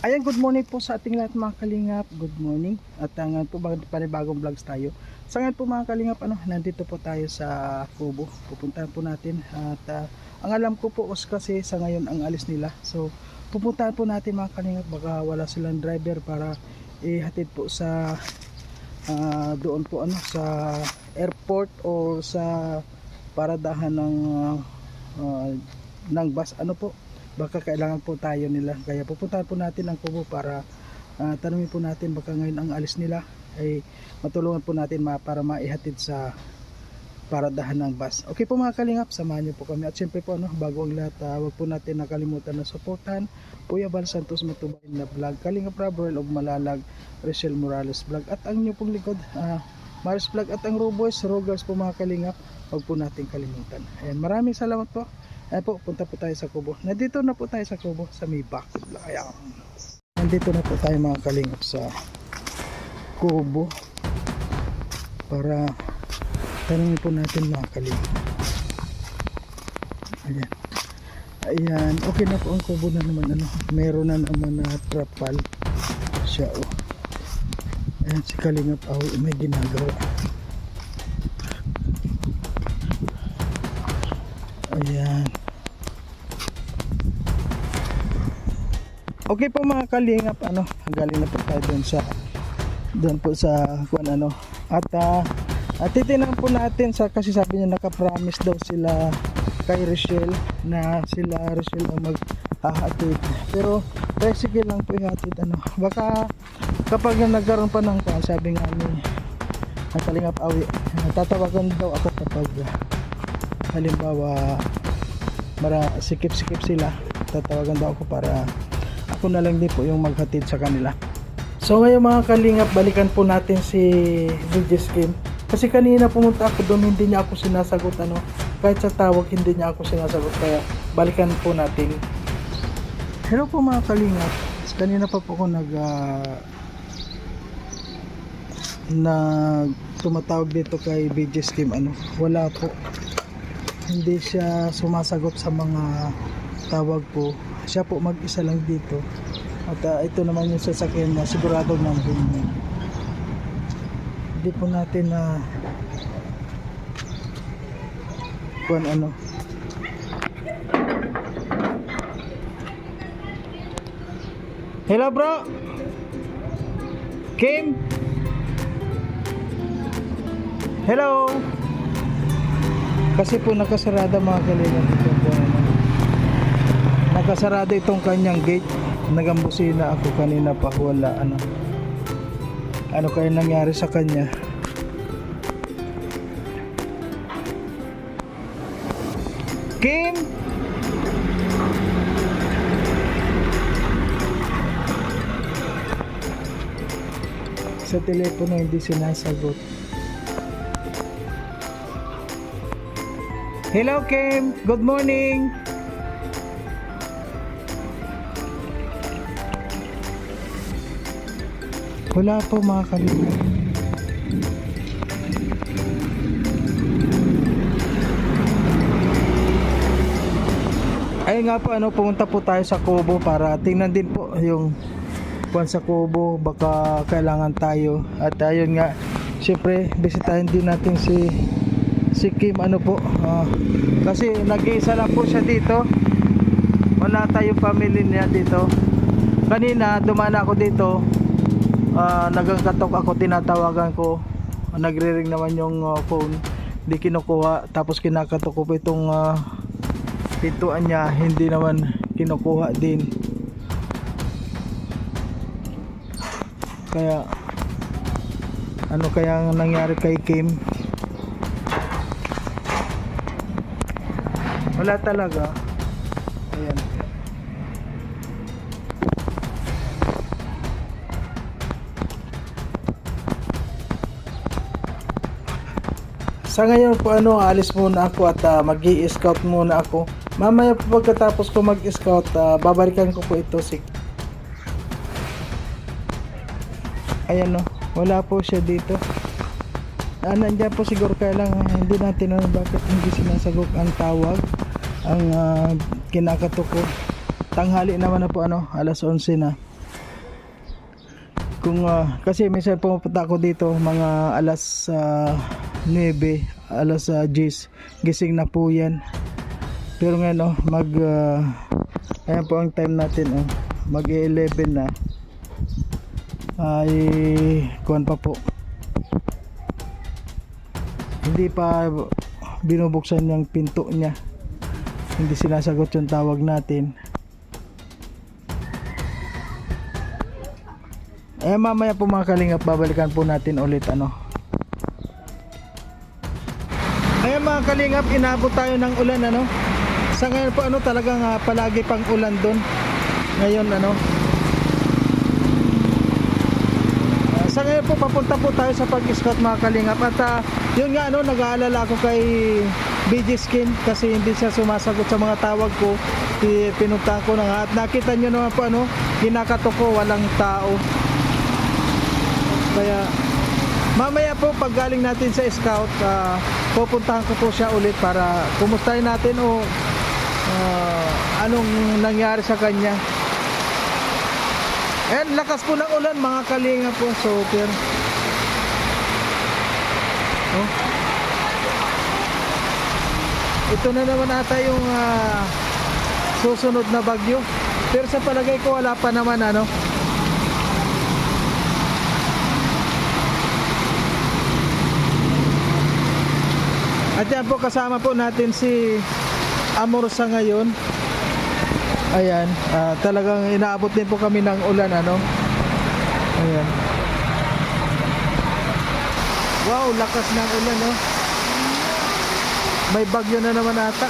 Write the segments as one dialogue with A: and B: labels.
A: Ayan, good morning po sa ating lahat mga kalingap. Good morning. At uh, ngayon po bag- panibagong vlogs tayo. Sa ngayon po mga kalingap, ano, nandito po tayo sa Kubo. Pupuntahan po natin. At ah, ang alam ko po is kasi sa ngayon ang alis nila. So pupuntahan po natin mga kalingap. Baka wala silang driver para ihatid po sa ah, doon po ano sa airport o sa paradahan ng ah, ah, ng bus ano po baka kailangan po tayo nila kaya pupuntahan po natin ang kubo para ah, tanungin po natin baka ngayon ang alis nila ay matulungan po natin ma, para maihatid sa paradahan ng bus. Okay po mga kalingap, samahan niyo po kami. At syempre po, ano, bago ang lahat, ah, wag po natin nakalimutan na supportan Kuya Bal Santos Matubay na vlog, Kalingap Royal of Malalag, Rachel Morales vlog, at ang niyo pong likod, ah, Mars vlog at ang Roboys, Rogers po mga kalingap, wag po natin kalimutan. Ayan, maraming salamat po. Ayan po, punta po tayo sa Kubo. Nandito na po tayo sa Kubo, sa may bakit lang. Ayan. Nandito na po tayo mga kalingap sa Kubo para tanongin po natin mga kalingap. Ayan. Ayan, okay na po ang kubo na naman ano. Meron na naman na trapal siya oh. Ayan si Kalingap Awi may ginagawa. Ayan. Okay po mga kalingap ano, galing na po tayo doon sa doon po sa kung ano. At ah, at titingnan po natin sa kasi sabi niya naka-promise daw sila kay Rochelle na sila Rochelle ang maghahatid. Pero tricycle lang po ihatid ano. Baka kapag nagkaroon pa ng kwan, sabi nga ni Nakalingap Awi, tatawagan daw ako kapag halimbawa mara sikip-sikip sila tatawagan daw ako para ako na lang din po yung maghatid sa kanila. So ngayon mga kalingap balikan po natin si VJ Skim kasi kanina pumunta ako doon hindi niya ako sinasagot ano? Kahit sa tawag hindi niya ako sinasagot. Kaya balikan po natin. Hello po mga kalingap. Kanina pa po ako nag ah, nag tumatawag dito kay VJ Skim ano? Wala po. Hindi siya sumasagot sa mga tawag po siya po mag-isa lang dito. At ah, ito naman yung sasakyan na sigurado ng bunyi hindi po natin na kung ano. Hello bro? Kim? Hello? Kasi po nakasarada mga kalilan ito po ano. Nakasarada itong kanyang gate. Nagambusina ako kanina pa wala ano. Ano kaya nangyari sa kanya? Kim! Sa telepono hindi sinasagot. Hello Kim, good morning. Wala po mga kalingap. Ayun nga po ano pumunta po tayo sa Kubo para tingnan din po yung kuwan sa Kubo. Baka kailangan tayo. At ayun nga syempre bisitahin din natin si si Kim ano po ah, kasi nag-iisa lang po siya dito. Wala tayong family niya dito. Kanina dumana ako dito uh, nagkakatok ako tinatawagan ko. Nagre-ring naman yung ah, phone. Di kinukuha. Tapos kinakatok ko po itong ah, pintuan niya. Hindi naman kinukuha din. Kaya ano kaya ang nangyari kay Kim? Wala talaga sa ngayon po ano alis muna ako at uh, mag scout muna ako. Mamaya po pagkatapos ko mag scout babalikan ko po ito si ayan no wala po siya dito. Ah, nandiyan po siguro kaya lang. Hindi natin alam bakit hindi sinasagot ang tawag ang uh, kinakatok tanghali naman na po ano alas 11 na. Kung ah, kasi minsan pumupunta ako dito mga alas ah, 9 alas ah, 10 gising na po yan. Pero ngayon oh, mag ah, ayan po ang time natin oh, mag 11 na. Ay kuwan pa po. Hindi pa binubuksan yung pinto niya. Hindi sinasagot yung tawag natin. Eh mamaya po mga kalingap babalikan po natin ulit ano Ayan mga kalingap, inabot tayo ng ulan ano. Sa ngayon po ano talagang ah, palagi pang ulan doon. Ngayon ano. Ah, sa ngayon po papunta po tayo sa pag-scout mga kalingap at ah, yun nga ano nag-aalala ako kay BG Skin kasi hindi siya sumasagot sa mga tawag ko. Pi- Pinuntahan ko na nga at nakita nyo naman po ano, kinakatok ko walang tao. Kaya Mamaya po pag galing natin sa scout, ah, pupuntahan ko po siya ulit para kumustahin natin o ah, anong nangyari sa kanya. And lakas po ng ulan mga kalinga po, super. Oh. Ito na naman ata yung ah, susunod na bagyo. Pero sa palagay ko wala pa naman ano. At yan po kasama po natin si Amor sa ngayon. Ayan, ah, talagang inaabot din po kami ng ulan ano. Ayan. Wow, lakas ng ulan no. May bagyo na naman ata.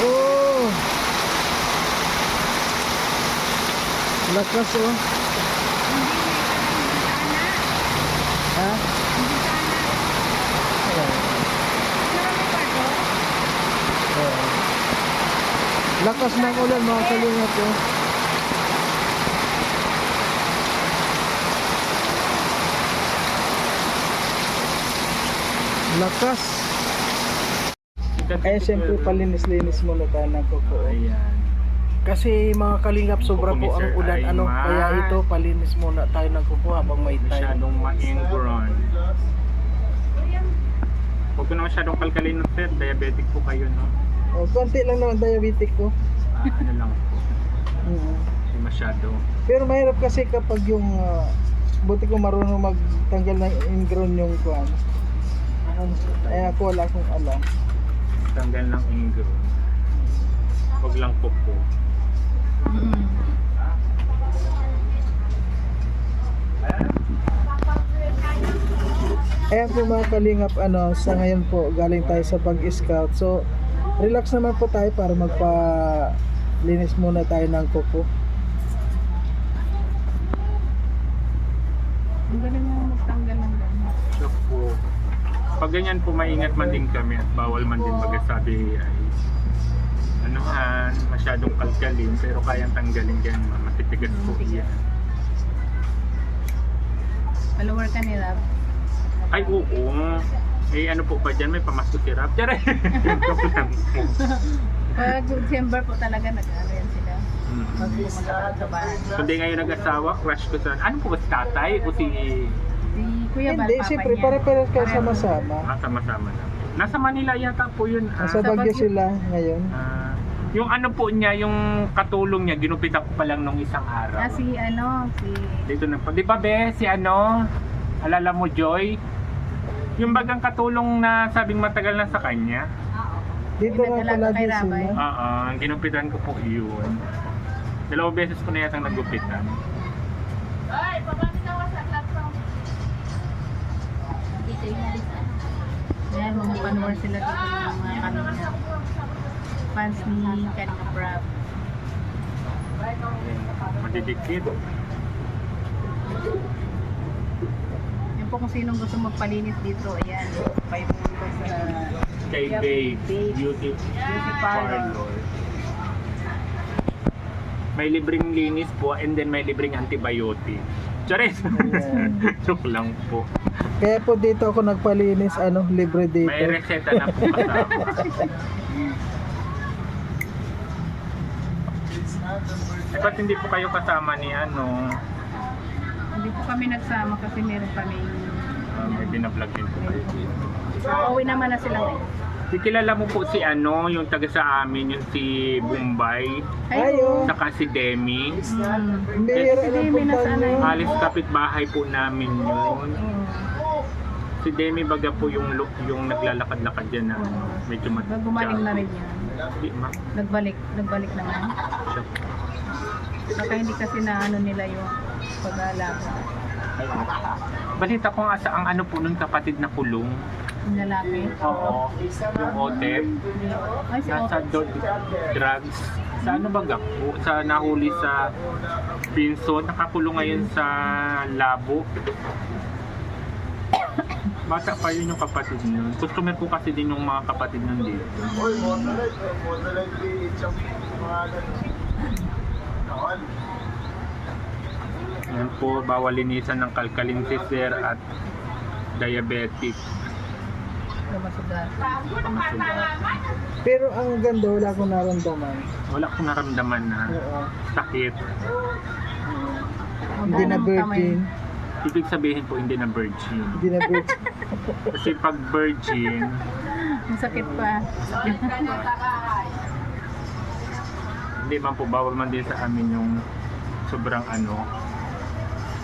A: Oh. Lakas oh. Ha? Lakas ng ulan mga kalingap ko. Lakas. Kaya siyempre palinis-linis muna tayo ng kuko.
B: Ayan.
A: Kasi mga kalingap sobra po ang ulan ano kaya ito palinis muna tayo ng kuko habang may time.
B: Masyadong maingron. Huwag ko na masyadong kalkalin ng. Diabetic po kayo, no?
A: Oh, konti lang naman diabetic ko.
B: Ah, ano lang po.
A: Oo.
B: Hindi masyado.
A: Pero mahirap kasi kapag yung ah, buti ko marunong magtanggal ng ingrown yung kuan. Ay ako wala akong alam.
B: Tanggal ng ingron. Huwag lang po po.
A: Ayan po mga kalingap, ano, sa ngayon po galing tayo sa pag-scout. So, relax naman po tayo para magpa linis muna tayo ng kuko.
C: Ang galing mo magtanggal ng ganyan.
B: So po, pag ganyan po maingat man din kami at bawal man din magasabi ay anuhan, masyadong kalkalin pero kayang tanggalin yan, matitigas po yan.
C: Follower ka nila.
B: Ay oo, eh ano po ba dyan, may pamasko si Rap? Tiyara! Joke lang po.
C: Pag December po talaga nag-ano yan sila.
B: Mm.
C: Pag pumunta ka sa bahay.
B: Kundi ngayon nag-asawa, crush ko sa... Ano po ba si tatay o si...
C: Si Kuya Bal,
A: Hindi,
C: papa
A: siyempre,
C: niya.
A: pare-pare kayo
C: Pareho.
A: sama-sama.
B: Ah, sama-sama na. Nasa Manila yata po yun. Ah,
A: Nasa Bagyo
C: Baguio.
A: sila ngayon.
B: Ah, yung ano po niya, yung katulong niya, ginupitan ko pa lang nung isang araw.
C: Ah, si ano, si...
B: Dito na po. Di ba be, si ano, alala mo Joy? Yung bagang katulong na sabing matagal na sa kanya.
A: Dito
C: Yung
A: lang pala
C: kay
A: din
C: Rabay.
A: sila.
B: Oo, ang ginupitan ko po yun. Dalawang beses ko na yatang nagupitan.
C: Yan, mga follower sila dito ng mga kanina. Fans ni Kanika Brab.
B: Madidikit.
C: Po kung sinong gusto magpalinis dito, ayan. May punto sa
B: Kay
C: Yep,
B: Babe,
C: Babe.
B: beauty
C: beauty parlor.
B: May libreng linis po and then may libreng antibiotic. Charis! Joke lang po.
A: Kaya po dito ako nagpalinis, ano, libre dito.
B: May reseta na po kasama. Eh, ba't hindi po kayo kasama ni ano?
C: Hindi po kami nagsama kasi meron kami
B: Uh, may binablog din po kayo.
C: Uwi naman na sila ngayon.
B: Si kilala mo po si ano, yung taga sa amin, yung si Bombay,
A: Ayo.
B: saka si Demi.
C: Mm.
A: Bihira
C: Kasi
A: ng
C: may
A: punta
C: nasa ano
A: nyo.
C: yun.
B: Alis kapitbahay po namin yun. Si Demi baga po yung look, yung naglalakad-lakad dyan na medyo mat...
C: Gumaling na rin yan.
B: Di, ma.
C: Nagbalik, nagbalik naman.
B: Siya.
C: Baka hindi kasi na ano nila yung pag-aalaga.
B: Balita ko nga sa ang ano po nung kapatid na kulong.
C: Yung lalaki.
B: Oo. Yung Otep.
C: Ay, si
B: Nasa do- drugs. Sa ano baga po? Sa nahuli sa Pinson. Nakakulong ngayon sa Labo. Bata pa yun yung kapatid nun. Customer ko kasi din yung mga kapatid nun dito. Yan po, bawal linisan ng kalkalin si sir at diabetic.
A: Pero ang ganda, wala akong naramdaman.
B: Wala akong naramdaman na
A: Oo.
B: sakit.
A: Hindi na virgin.
B: Ibig sabihin po hindi na virgin.
A: Hindi na virgin.
B: Kasi pag virgin,
C: Ang sakit pa.
B: hindi man po bawal man din sa amin yung sobrang ano,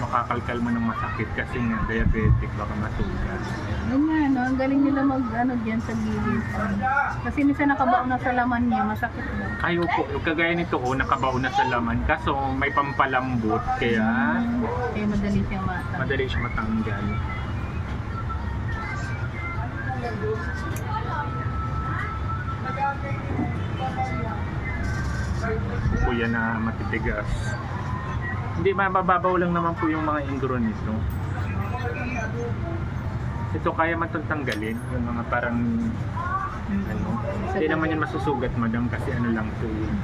B: makakalkal mo ng masakit kasi nga diabetic baka masugat.
C: Yun nga, no? Ang galing nila mag, ano, dyan sa gilid. Kasi minsan nakabaon na sa laman niya, masakit na.
B: Kayo po, kagaya nito oh, nakabaon na sa laman kaso may pampalambot kaya
C: Kaya madali siyang mata.
B: madali siya matanggal. yan na matitigas. Hindi, mabababaw lang naman po yung mga ingro nito. Ito kaya man itong tanggalin, yung mga parang ano. Hindi naman yan masusugat madam kasi ano lang to yun.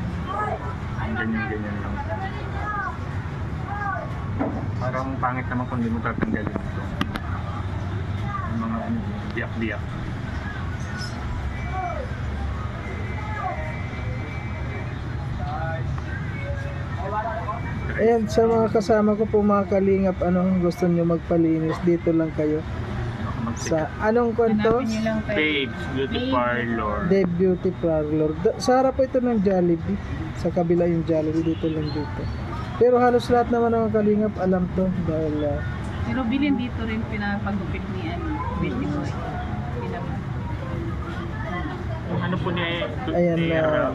B: Ganyan ganyan lang. Parang pangit naman kung hindi mo tatanggalin ito. Yung mga ano, biyak-biyak.
A: Ayan, sa mga kasama ko po mga kalingap, anong gusto nyo magpalinis, dito lang kayo. Sa anong kwento?
B: Babes Beauty. Parlor.
A: The Beauty Parlor. Da- Sa harap po ito ng Jollibee. Sa kabila yung Jollibee, dito lang dito. Pero halos lahat naman ng mga kalingap alam to dahil ah,
C: Pero bilhin dito rin pinapagupit ni ano, Betty Boy. Pinap-
B: Ano po eh?
A: Ayan
B: ni,
A: na.
B: ah,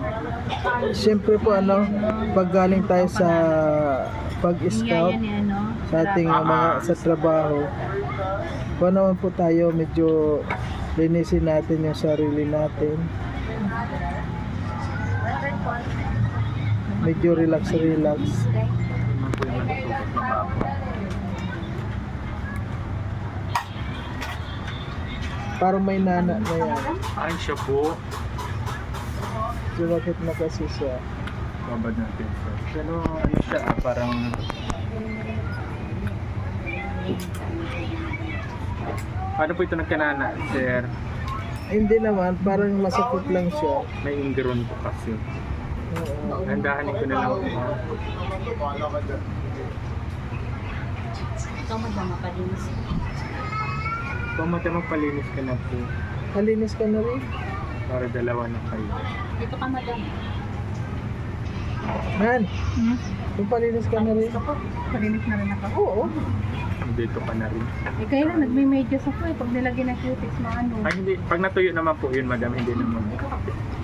A: Siyempre po ano, pag galing tayo sa pag-scout
C: ni
A: sa ating uh, mga sa trabaho, kung naman po tayo medyo linisin natin yung sarili natin. Medyo relax relax.
B: ano po yung masusugat na babo.
A: Parang may nana na yan.
B: Ay, siya po.
A: Sumakit na kasi siya.
B: Babad natin. Pero ano siya, ah, parang Paano po ito nagkanana, sir?
A: Hindi naman, parang masakit lang siya.
B: May ingron po kasi.
A: Oo.
B: Nandahanin ko na lang po.
D: Ikaw madama pa din.
B: Kung mata magpalinis ka na po,
A: Kalinis ka na rin?
B: para dalawa na kayo.
D: Dito ka madam.
A: Man,
C: Hmm?
A: kung palinis ka na rin?
C: Palinis na rin ako.
A: Oo.
B: Dito ka na rin.
C: Eh, kaya lang, nagme-medyas ako eh. Pag nilagyan ng cutex, maano.
B: Ay, hindi. Pag natuyo naman po yun, madam, hindi naman.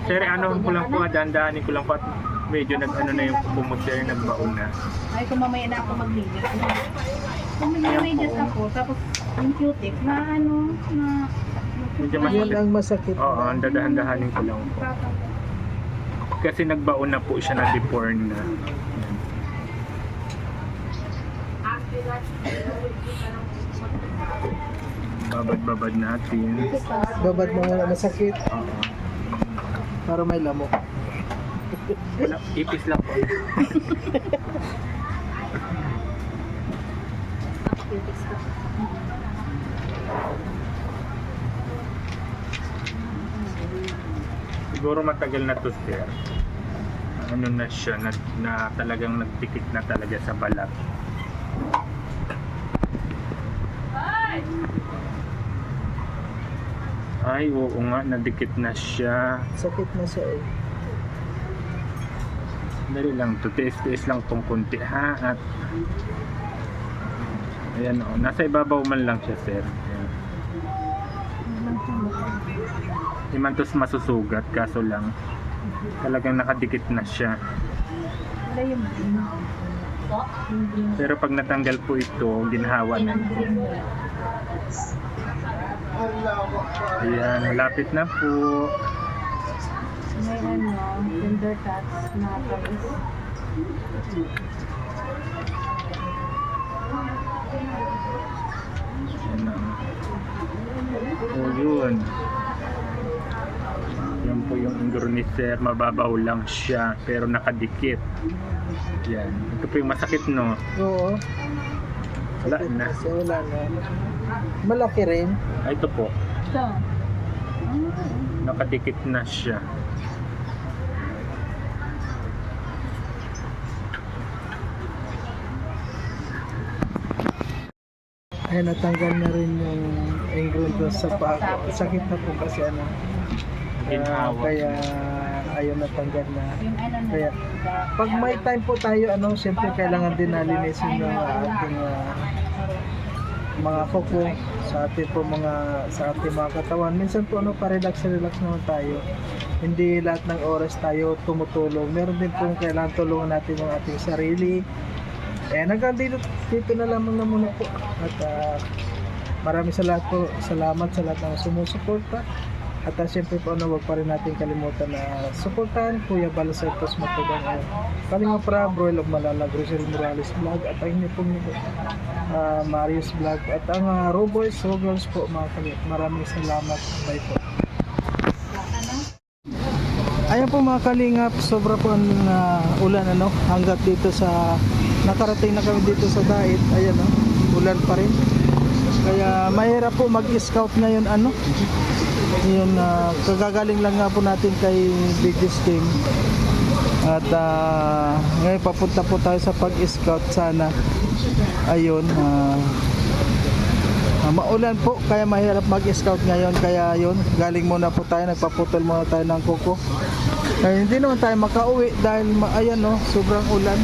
B: Sir, ano ko lang po, dandahanin ko lang po at medyo nag ano na yung kumot sir, nagbaon na.
C: Ay, kung mamaya na ako maglinis. Kung nagme-medyas ako, tapos yung cutex, na ano, na...
B: Medyo masakit.
A: ang masakit.
B: Oo, ang dadahan-dahanin ko lang po. Kasi nagbaon na po siya na deporn na. Babad-babad natin.
A: Babad mo muna masakit
B: Oo.
A: para may lamok.
B: Wala, ipis lang po. Siguro matagal na to sir. ano na siya, na, na talagang nagdikit na talaga sa balat. Ay, oo nga, nadikit na siya.
A: Sakit na siya eh.
B: Dali lang to, tiis-tiis lang tong kunti ha. At Ayan o, nasa ibabaw man lang siya sir. Ayan. Imantos masusugat, kaso lang talagang nakadikit na siya.
C: Wala.
B: Pero pag natanggal po ito, ginhawa na. Ayan, malapit na po.
C: may ano, gender tats na palis.
B: Ayan na. O yun. Yan po yung sir. Mababaw lang siya, pero nakadikit. Yan. Ito po yung masakit, no?
A: Oo.
B: Wala na.
A: wala na. Malaki rin.
B: Ay, ito po.
C: Ito.
B: Nakadikit na siya.
A: Ayan, natanggal na rin yung ingrown ko sa paa. Sakit na po kasi ano. Ah,
B: Ginhawa.
A: kaya ayaw natanggal na. Kaya, Pag may time po tayo, ano, siyempre kailangan din nalinisin yung ating ah, mga kuko sa ating po mga sa ating mga katawan. Minsan po ano, pa-relax relax naman tayo. Hindi lahat ng oras tayo tumutulong. Meron din po kailangan tulungan natin yung ating sarili. Eh, hanggang dito, dito na lamang na muna po. At ah, maraming salamat po, salamat sa lahat ng sumusuporta. At uh, siyempre po, ano, wag pa rin natin kalimutan na suportahan Kuya Balasetos Matubang at Kalinga Pra, Broil of Malala, Grizzly Morales Vlog at ang inyo pong uh, Marius Vlog at ang uh, Roboys, Rogers po mga kalit. Maraming salamat. Bye po. Ayan po mga kalingap, sobra po ang uh, ulan ano, hanggat dito sa nakarating na kami dito sa Dait. Ayan no, ulan pa rin. Kaya mahirap po mag-scout ngayon ano. Yun uh, kagagaling lang nga po natin kay Biggest Team. At uh, ngayon papunta po tayo sa pag-scout sana. Ayun, uh, Ah, maulan po kaya mahirap mag-scout ngayon kaya yun galing muna po tayo nagpaputol muna tayo ng kuko kaya hindi naman tayo makauwi dahil ayan no sobrang ulan